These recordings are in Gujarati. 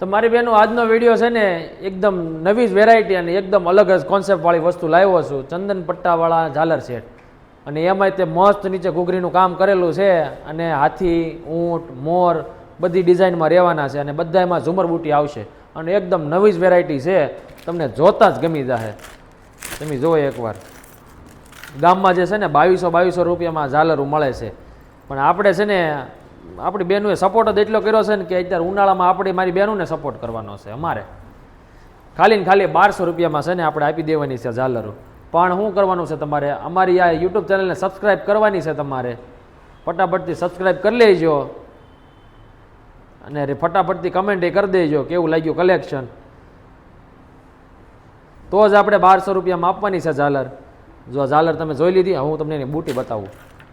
તો મારી બહેનો આજનો વીડિયો છે ને એકદમ નવી જ વેરાયટી અને એકદમ અલગ જ કોન્સેપ્ટવાળી વસ્તુ લાવ્યો છું. ચંદન પટ્ટાવાળા ઝાલર સેટ અને એમાંય તે મસ્ત નીચે ઘૂઘરીનું કામ કરેલું છે અને હાથી, ઊંટ, મોર બધી ડિઝાઇનમાં રહેવાના છે અને બધા એમાં ઝુમર બુટી આવશે. અને એકદમ નવી જ વેરાયટી છે. તમને જોતા જ ગમી જાહે. તમે જુઓ એકવાર. ગામમાં જે છે ને બાવીસો બાવીસો રૂપિયામાં ઝાલરું મળે છે. પણ આપણે છે ને આપણી બહેનોએ સપોર્ટ જ એટલો કર્યો છે ને કે અત્યારે ઉનાળામાં આપણે મારી બહેનોને સપોર્ટ કરવાનો છે અમારે. ખાલી ને ખાલી બારસો રૂપિયામાં છે ને આપણે આપી દેવાની છે ઝાલરો. પણ શું કરવાનું છે તમારે? અમારી આ યુટ્યુબ ચેનલને સબસ્ક્રાઈબ કરવાની છે તમારે. ફટાફટથી સબસ્ક્રાઈબ કરી લેજો. અને ફટાફટથી કમેન્ટ એ કરી દેજો કેવું લાગ્યું કલેક્શન તો જ આપણે બારસો રૂપિયામાં આપવાની છે ઝાલર. જો ઝાલર તમે જોઈ લીધી, હું તમને એની બુટી બતાવું.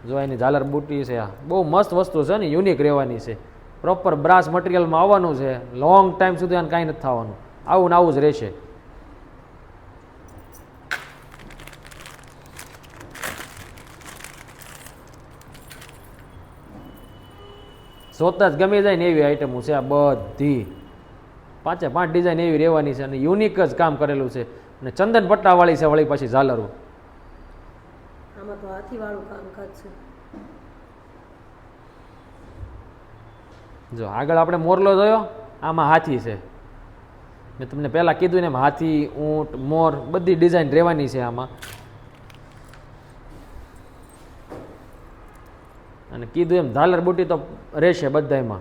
જો એની ઝાલર બુટી છે આ. બહુ મસ્ત વસ્તુ છે ને યુનિક રહેવાની છે. પ્રોપર બ્રાસ મટીરિયલમાં આવવાનું છે. લોંગ ટાઈમ સુધી આને કાંઈ નથી થવાનું. આવું ને આવું જ રહેશે. જોતા જ ગમી જાય ને એવી આઈટમો છે આ બધી. પાંચે પાંચ ડિઝાઇન એવી રહેવાની છે અને યુનિક જ કામ કરેલું છે. અને ચંદન પટ્ટાવાળી છે વળી પાછી ઝાલરો. આમાં તો હાથીવાળું કામકાજ છે. જો, આગળ આપણે મોરલો જોયો? આમાં હાથી છે. મેં તમને પહેલાં કીધું ને હાથી, ઊંટ, મોર, બધી ડિઝાઇન રહેવાની છે આમાં. અને કીધું એમ, ઝાલર બુટી તો રહેશે બધામાં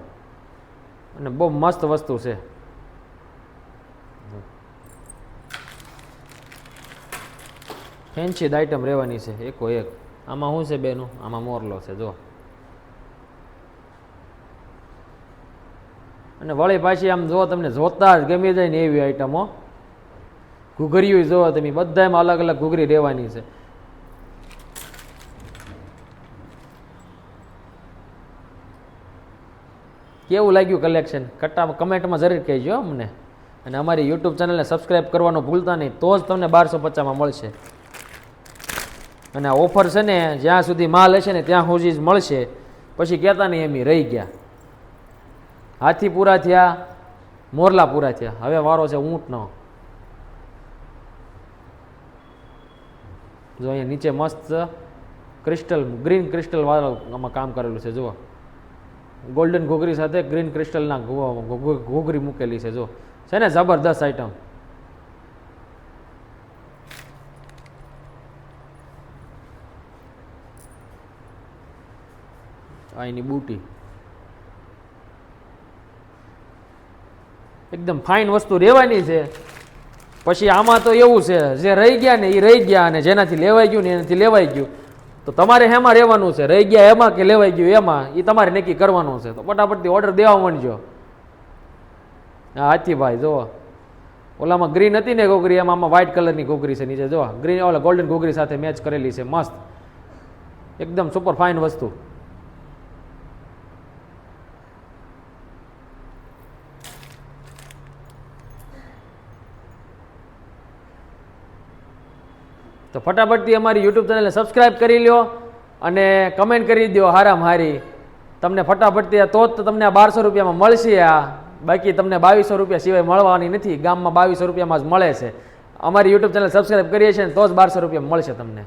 અને બહુ મસ્ત વસ્તુ છે. ફેન્સી આઈટમ રહેવાની છે, એકો એક. આમાં શું છે બેનું? આમાં મોરલો છે જો અને વળી પાછી આમ જો તમને જોતા જ ગમી જાય ને એવી આઈટમો ઘૂઘરીઓ જોવો તમે, બધામાં અલગ અલગ ઘૂઘરી રહેવાની છે. કેવું લાગ્યું કલેક્શન કટ્ટા કમેન્ટમાં જરૂર કહેજો અમને. અને અમારી યુટ્યુબ ચેનલને સબસ્ક્રાઈબ કરવાનું ભૂલતા નહીં, તો જ તમને બારસો પચાસમાં મળશે. અને આ ઓફર છે ને, જ્યાં સુધી માલ હશે ને, ત્યાં સુધી જ મળશે. પછી કહેતા નહીં એમ રહી ગયા. હાથી પૂરા થયા મોરલા પૂરા થયા. હવે વારો છે ઊંટનો. જો અહીંયા નીચે મસ્ત ક્રિસ્ટલ, ગ્રીન ક્રિસ્ટલ વાળું આમાં કામ કરેલું છે, જુઓ. ગોલ્ડન ઘોઘરી સાથે ગ્રીન ક્રિસ્ટલના ઘોઘરી મૂકેલી છે જો છે ને, જબરદસ્ત આઈટમ એની બુટી. એકદમ ફાઇન વસ્તુ રહેવાની છે. પછી આમાં તો એવું છે, જે રહી ગયા ને એ રહી ગયા અને જેનાથી લેવાઈ ગયું ને એનાથી લેવાઈ ગયું. તો તમારે હેમાં રહેવાનું છે, રહી ગયા એમાં કે લેવાઈ ગયું એમાં? એ તમારે નક્કી કરવાનું છે. તો ફટાફટથી ઓર્ડર દેવા માંડજો. હા હાથીભાઈ જુઓ. ઓલામાં ગ્રીન હતી ને ઘોઘરી, એમાં આમાં વ્હાઇટ કલરની ઘોઘરી છે નીચે જો ગ્રીન ઓલા ગોલ્ડન ઘોઘરી સાથે મેચ કરેલી છે, મસ્ત. એકદમ સુપર ફાઇન વસ્તુ. તો ફટાફટથી અમારી યુટ્યુબ ચેનલને સબસ્ક્રાઈબ કરી લ્યો અને કમેન્ટ કરી દો હારામ હારી તમને ફટાફટથી તો જ તમને આ બારસો રૂપિયામાં મળશે આ. બાકી તમને બાવીસો રૂપિયા સિવાય મળવાની નથી. ગામમાં બાવીસો રૂપિયામાં જ મળે છે. અમારી યુટ્યુબ ચેનલ સબસ્ક્રાઇબ કરીએ છીએ તો જ બારસો રૂપિયા મળશે તમને.